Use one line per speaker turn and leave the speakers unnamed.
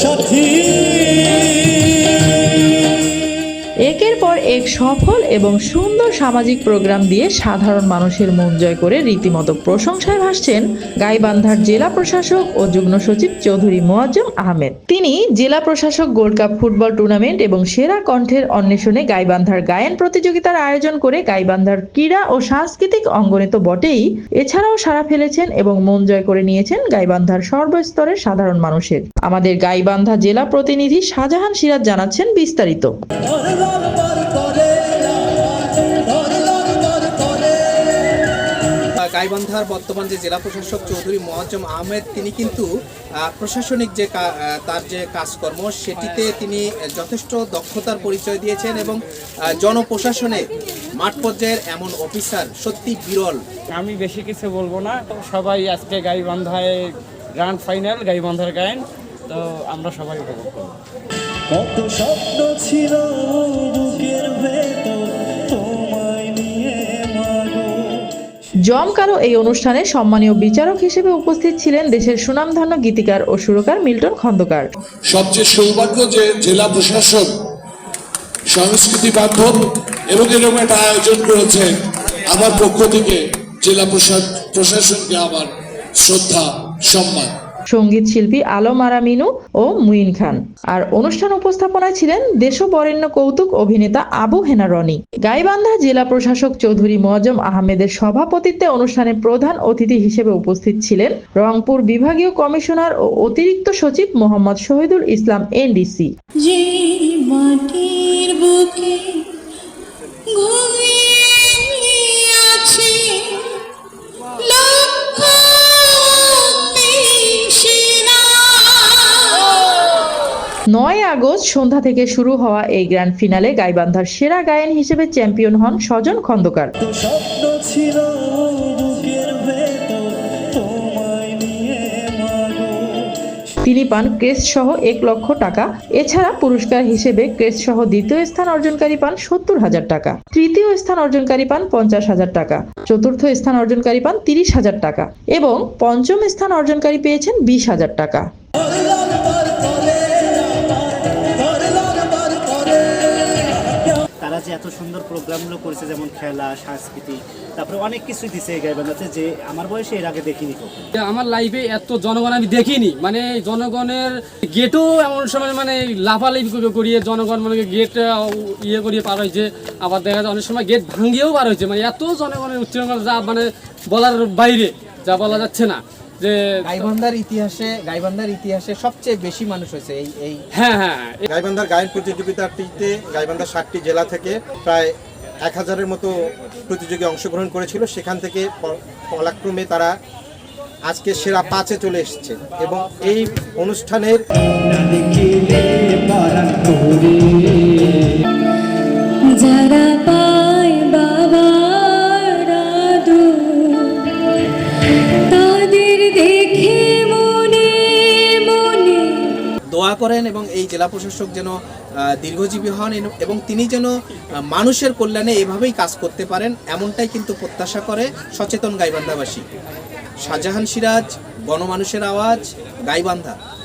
সাথী একের পর এক সফল এবং সুন্দর সামাজিক প্রোগ্রাম দিয়ে সাধারণ মানুষের মন জয় করে রীতিমতো প্রশংসায় ভাসছেন গাইবান্ধার জেলা প্রশাসক ও যুগ্ম সচিব চৌধুরী মোয়াজ্জম আহমেদ তিনি জেলা প্রশাসক গোল্ড কাপ ফুটবল টুর্নামেন্ট এবং সেরা কণ্ঠের অন্বেষণে গাইবান্ধার গায়ন প্রতিযোগিতার আয়োজন করে গাইবান্ধার ক্রীড়া ও সাংস্কৃতিক অঙ্গনে তো বটেই এছাড়াও সারা ফেলেছেন এবং মন জয় করে নিয়েছেন গাইবান্ধার সর্বস্তরের সাধারণ মানুষের আমাদের গাইবান্ধা জেলা প্রতিনিধি শাহজাহান সিরাজ জানাচ্ছেন বিস্তারিত
গাইবান্ধার বর্তমান যে জেলা প্রশাসক চৌধুরী মোয়াজ্জম আহমেদ তিনি কিন্তু প্রশাসনিক যে তার যে কাজকর্ম সেটিতে তিনি যথেষ্ট দক্ষতার পরিচয় দিয়েছেন এবং জনপ্রশাসনে মাঠ পর্যায়ের এমন অফিসার সত্যি বিরল
আমি বেশি কিছু বলবো না সবাই আজকে গাইবান্ধায় গ্রান্ড ফাইনাল গাইবান্ধার গায়েন তো আমরা সবাই উপভোগ করবো কত স্বপ্ন ছিল বুকের
ভেতর জমকালো এই অনুষ্ঠানে সম্মানীয় বিচারক হিসেবে উপস্থিত ছিলেন দেশের সুনামধন্য গীতিকার ও সুরকার মিল্টন খন্দকার
সবচেয়ে সৌভাগ্য যে জেলা প্রশাসক সংস্কৃতি বান্ধব এবং এরকম একটা আয়োজন করেছে আমার পক্ষ থেকে জেলা প্রশাসনকে আমার শ্রদ্ধা সম্মান
সঙ্গীত শিল্পী আলম আরামিনু ও মুইন খান আর অনুষ্ঠান উপস্থাপনায় ছিলেন দেশবরেণ্য কৌতুক অভিনেতা আবু হেনা রনি গাইবান্ধা জেলা প্রশাসক চৌধুরী মজম আহমেদের সভাপতিত্বে অনুষ্ঠানে প্রধান অতিথি হিসেবে উপস্থিত ছিলেন রংপুর বিভাগীয় কমিশনার ও অতিরিক্ত সচিব মোহাম্মদ শহীদুল ইসলাম এনডিসি নয় আগস্ট সন্ধ্যা থেকে শুরু হওয়া এই গ্র্যান্ড ফিনালে গাইবান্ধার সেরা গায়ন হিসেবে চ্যাম্পিয়ন হন স্বজন খন্দকার তিনি পান ক্রেস্ট সহ এক লক্ষ টাকা এছাড়া পুরস্কার হিসেবে ক্রেস্ট সহ দ্বিতীয় স্থান অর্জনকারী পান সত্তর হাজার টাকা তৃতীয় স্থান অর্জনকারী পান পঞ্চাশ হাজার টাকা চতুর্থ স্থান অর্জনকারী পান তিরিশ হাজার টাকা এবং পঞ্চম স্থান অর্জনকারী পেয়েছেন বিশ হাজার টাকা
তারা যে এত সুন্দর প্রোগ্রামগুলো করেছে যেমন খেলা সংস্কৃতি তারপরে অনেক কিছুই দিছে এই গাইবান্ধাতে যে আমার বয়সে এর আগে দেখিনি
আমার লাইফে এত জনগণ আমি দেখিনি মানে জনগণের গেটও এমন সময় মানে লাফালাফি করিয়ে জনগণ মানে গেট ইয়ে করিয়ে পার হয়েছে আবার দেখা যায় অনেক সময় গেট ভাঙিয়েও পার হয়েছে মানে এত জনগণের উচ্চারণ যা মানে বলার বাইরে যা বলা যাচ্ছে না
যে গাইবান্ধার ইতিহাসে গাইবান্ধার ইতিহাসে সবচেয়ে বেশি মানুষ হয়েছে এই এই হ্যাঁ
হ্যাঁ গাইবান্ধার গায়ন প্রতিযোগিতাটিতে গাইবান্ধার সাতটি জেলা থেকে প্রায় এক হাজারের মতো প্রতিযোগী অংশগ্রহণ করেছিল সেখান থেকে পলাক্রমে তারা আজকে সেরা পাঁচে চলে এসেছে এবং এই অনুষ্ঠানের দোয়া করেন এবং এই জেলা প্রশাসক যেন দীর্ঘজীবী হন এবং তিনি যেন মানুষের কল্যাণে এভাবেই কাজ করতে পারেন এমনটাই কিন্তু প্রত্যাশা করে সচেতন গাইবান্ধাবাসী শাহজাহান সিরাজ গণমানুষের আওয়াজ গাইবান্ধা